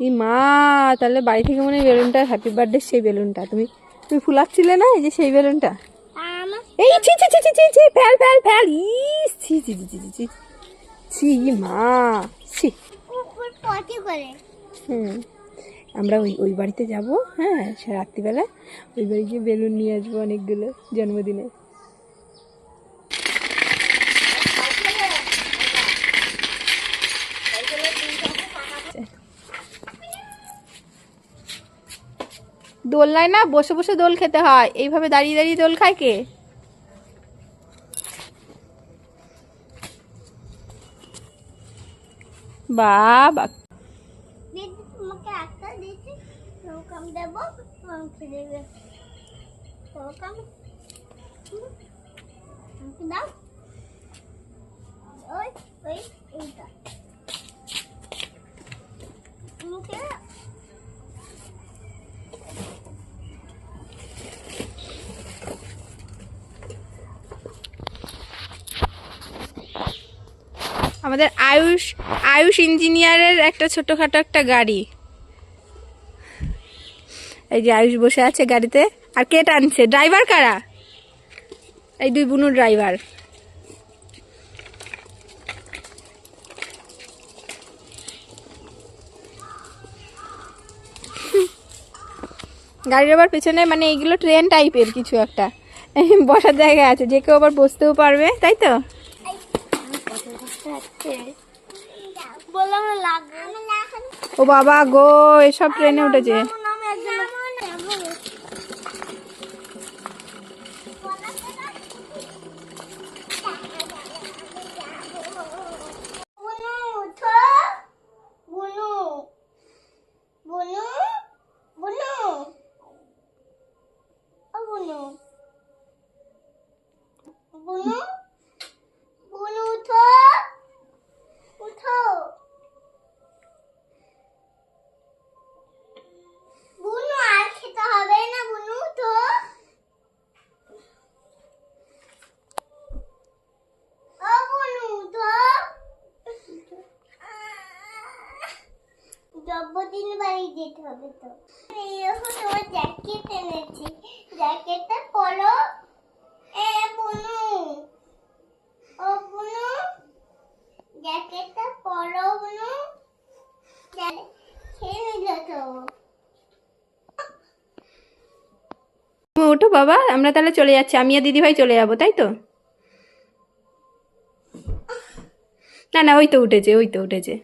এই মা তাহলে বাড়ি থেকে মনে হয় বেলুনটা হ্যাপি বার্থডে সেই বেলুনটা তুমি তুমি ফুলাচ্ছিলে না এই যে সেই বেলুনটা এই ছি ছি ছি ছি ছি ছি ফেল ফেল ফেল ইস ছি ছি ছি ছি ছি ছি মা ছি হুম আমরা ওই ওই বাড়িতে যাব হ্যাঁ সে রাত্রিবেলা ওই বাড়ি গিয়ে বেলুন নিয়ে আসব অনেকগুলো জন্মদিনে দোলনায় না বসে বসে দোল খেতে হয়। এইভাবে দাঁড়িয়ে দাঁড়িয়ে দোল খায় কে? বাবা। আমাদের আয়ুষ আয়ুষ ইঞ্জিনিয়ারের একটা ছোটোখাটো একটা গাড়ি। এই যে আয়ুষ বসে আছে গাড়িতে। আর কে টানছে? ড্রাইভার কারা? এই দুই বুনু ড্রাইভার। গাড়ির আবার পেছনে মানে এইগুলো ট্রেন টাইপের কিছু একটা। বসার জায়গা আছে, যে কেউ আবার বসতেও পারবে, তাই তো বললাম না লাগবে আমি না এখন ও বাবা গো এসব ট্রেনে উঠেছে। আমি একজন বুনু উঠো বুনু বুনু বুনু ও বুনু বুনু বুনু উঠো উঠো বুনু, আর খেতে হবে না বুনু উঠো ও বুনু উঠো জন্মদিন বাড়ি যেতে হবে তো। এখন আমার জ্যাকেট এনেছি। জ্যাকেটটা পরো। জ্যাকেটটা পরো বুনু জ্যা- খেয়ে নিল তো তুমি ওঠো বাবা, আমরা তাহলে চলে যাচ্ছি। আমি আর দিদিভাই চলে যাব, তাই তো? না না, ওই তো উঠেছে, ওই তো উঠেছে।